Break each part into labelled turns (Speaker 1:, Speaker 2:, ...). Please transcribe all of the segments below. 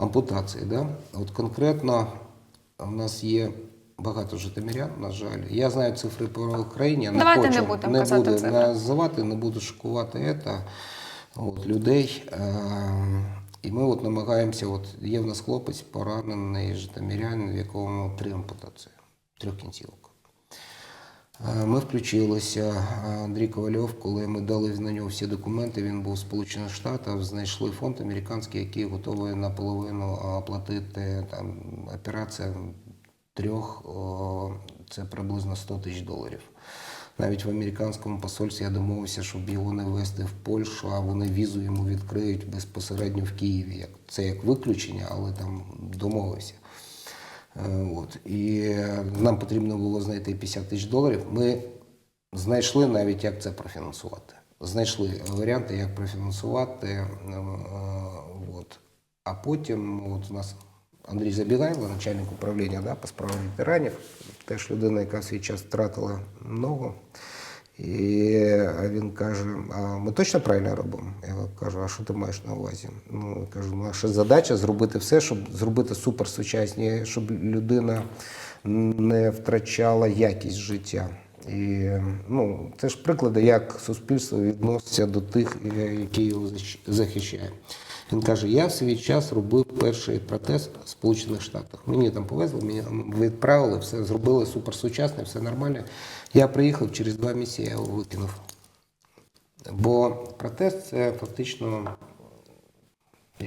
Speaker 1: ампутації. Да? От конкретно у нас є багато житомирян, на жаль. Я знаю цифри по Україні. я Не
Speaker 2: Давайте не
Speaker 1: хочу,
Speaker 2: будемо
Speaker 1: не
Speaker 2: казати
Speaker 1: буду
Speaker 2: цифри.
Speaker 1: називати, не буду шокувати це, от, людей. Е, і ми от намагаємося, от, є в нас хлопець поранений житомирянин, в якому три ампутації, трьох кінцівок. Е, Ми включилися. Е, Андрій Ковальов, коли ми дали на нього всі документи, він був в Сполучених Штатах, знайшли фонд американський, який готовий наполовину е, оплатити там, операція трьох, це приблизно 100 тисяч доларів. Навіть в американському посольстві я домовився, щоб його не везти в Польщу, а вони візу йому відкриють безпосередньо в Києві. Це як виключення, але там домовився. Е, От. І е, нам потрібно було знайти 50 тисяч доларів. Ми знайшли навіть, як це профінансувати. Знайшли варіанти, як профінансувати. е, От. А потім от у нас Андрій Забігайло, начальник управління да, по справам ветеранів, теж людина, яка свій час втратила ногу. І він каже: а ми точно правильно робимо? Я кажу, а що ти маєш на увазі? Ну, кажу, наша задача зробити все, щоб зробити суперсучасні, щоб людина не втрачала якість життя. І ну, це ж приклади, як суспільство відноситься до тих, е, які його захищають. Він каже: я в свій час робив перший протез в Сполучених Штатах. Мені там повезло, мені відправили, все зробили суперсучасне, все нормально. Я приїхав через два місяці, я його викинув. Бо протез це фактично,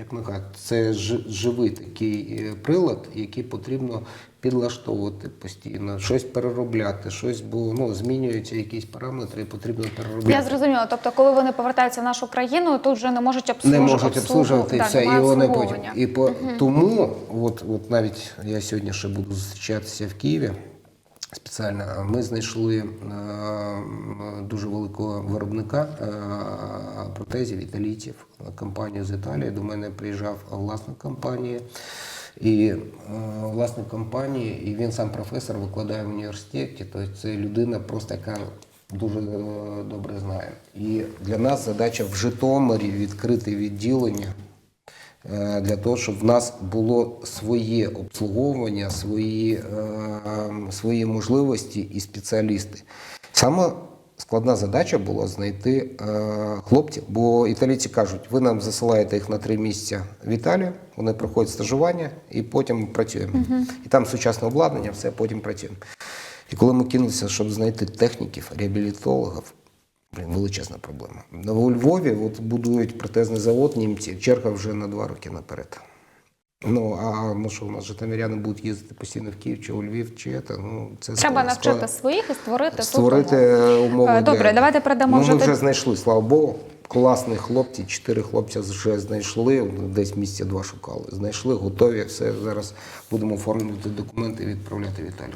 Speaker 1: як не кажуть, це живий такий е, прилад, який потрібно підлаштовувати постійно, щось переробляти, щось, бо ну, змінюються якісь параметри, і потрібно переробляти.
Speaker 2: Я зрозуміла. Тобто, коли вони повертаються в нашу країну, тут вже не можуть
Speaker 1: не
Speaker 2: обслужувати.
Speaker 1: можуть обслужувати
Speaker 2: так,
Speaker 1: все, і вони потім. І по тому, от, от навіть я сьогодні ще буду зустрічатися в Києві. Спеціально ми знайшли е, дуже великого виробника е, протезів італійців, компанію з Італії. До мене приїжджав власник компанії. І е, власник компанії, і він сам професор, викладає в університеті. Тобто це людина просто яка дуже добре знає. І для нас задача в Житомирі відкрити відділення для того, щоб в нас було своє обслуговування, свої, е, свої можливості і спеціалісти. Саме складна задача була знайти е, хлопців, бо італійці кажуть, ви нам засилаєте їх на три місяця в Італію, вони проходять стажування і потім працюємо. І там сучасне обладнання, все, потім працюємо. І коли ми кинулися, щоб знайти техніків, реабілітологів, Блін, величезна проблема. Ну, У Львові от будують протезний завод німці, черга вже на два роки наперед. Ну, а ну що, у нас житомиряни будуть їздити постійно в Київ чи у Львів, чи це, ну, це
Speaker 2: Треба
Speaker 1: склад-
Speaker 2: навчити
Speaker 1: склад-
Speaker 2: своїх і створити
Speaker 1: створити
Speaker 2: умови.
Speaker 1: умови.
Speaker 2: Е, добре,
Speaker 1: для-
Speaker 2: давайте передамо
Speaker 1: ну,
Speaker 2: вже
Speaker 1: Ми вже знайшли, слава Богу. Класні хлопці, чотири хлопця вже знайшли, десь місяця два шукали. Знайшли, готові. Все зараз будемо оформлювати документи і відправляти в Італію.